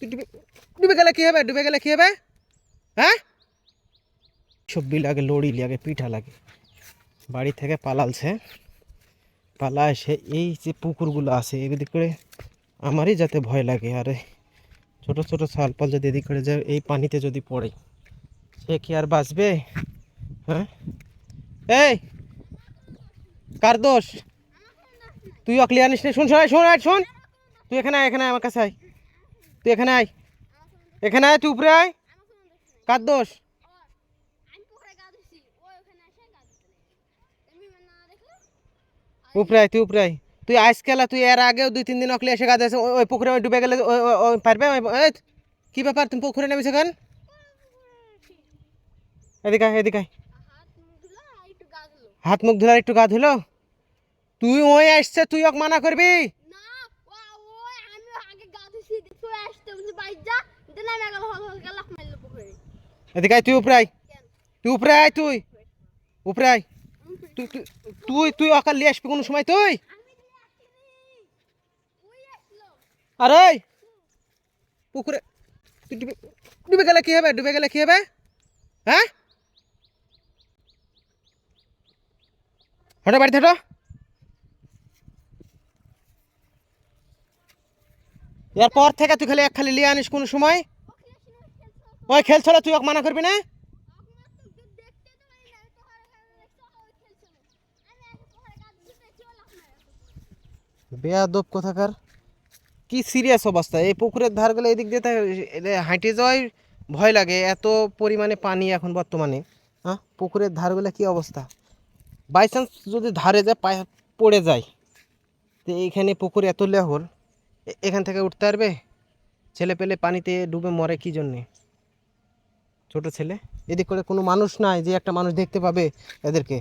ডুবে ডুবে গেলে কি হবে? ডুবে গেলে কি হবে? হ্যাঁ? সবজি লাগে, লড়ি লাগে, পিঠা লাগে। বাড়ি থেকে পালালছে। পালা এসে এই যে পুকুরগুলো আছে, এদিক করে আমারই যাতে ভয় লাগে। আরে, ছোট ছোট সালপাল যদি এদিক করে যায়, এই পানিতে যদি পড়ে, সে কি আর বাঁচবে? হ্যাঁ? এই, কার দোষ? তুই অকলি আনিস না? শুন শোন শোন শোন। তুই এখানে এখানে আমার কাছে আয়। তুই এখানে আয়। এখানে আয়, তুই উপরে আয়। কার দোষ? উপরে আয়, তুই উপরে আয়। তুই আজকাল তুই এর আগেও দুই, তিন দিন অকলি এসে গাছ ওই ওই পুকুরে ডুবে গেলে ওই- পারবে? কি ব্যাপার, তুমি পুকুরে নেমেছো কেন? এদিকে এদিকে হাত মুখ ধুলার একটু গা ধুলো। তুই ওই আসছে, তুই ওকে মানা করবি না ও ওই আমি আগে গা ধুছি তুই এদিকে তুই উপরে তুই উপরে তুই। উপরে তুই, তুই- অকাল নিয়ে আসবি কোনো সময়, তুই। আরে পুকুরে। তুই ডুবে ডুবে গেলে কি হবে? ডুবে গেলে কি হবে? হ্যাঁ? হটো বাড়িতে হটো। এরপর থেকে তুই খালি এক খালি লিয়ে আনিস কোনো সময়? ওই খেলছো তুই ওকে মানা করবি না? বেয়াদব কোথাকার। কি সিরিয়াস অবস্থা? এই পুকুরের ধারগুলো এদিক দিয়ে হাঁটে যাওয়াই ভয় লাগে, এত পরিমাণে পানি এখন বর্তমানে। হ্যাঁ? পুকুরের ধারগুলো কি অবস্থা? বাই চান্স যদি ধারে যায় পায়ে পড়ে যায়, তো এইখানে পুকুর এত লেহর এখান থেকে উঠতে পারবে? ছেলে পেলে পানিতে ডুবে মরে কী জন্যে? ছোট ছেলে? এদিক করে কোনো মানুষ নাই যে একটা মানুষ দেখতে পাবে এদেরকে।